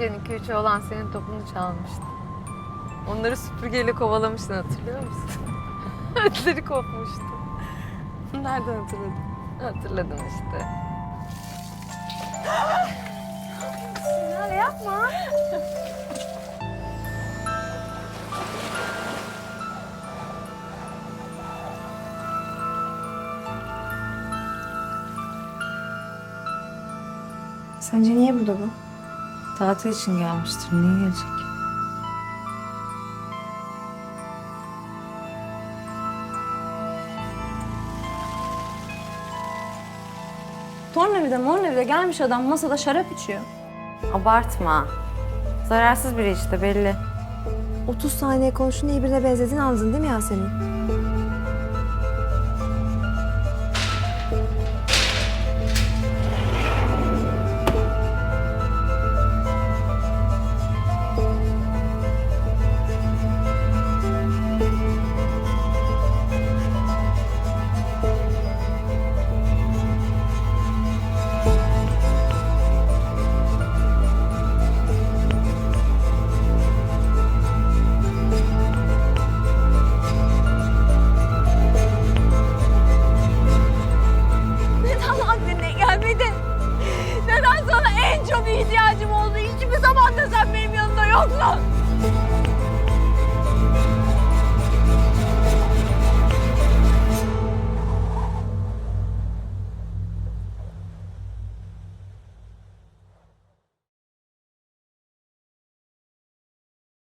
küçükken iki üç oğlan senin topunu çalmıştı. Onları süpürgeyle kovalamıştın hatırlıyor musun? Ödleri kopmuştu. Nereden hatırladın? Hatırladım işte. Öyle yapma. Sence niye burada bu? Tatil için gelmiştir. Niye gelecek? Tornavida mornavida gelmiş adam masada şarap içiyor. Abartma. Zararsız biri işte belli. 30 saniye konuşun diye birine benzediğini anladın değil mi Yasemin? İhtiyacım oldu? Hiçbir zaman da sen benim yanımda yoktun.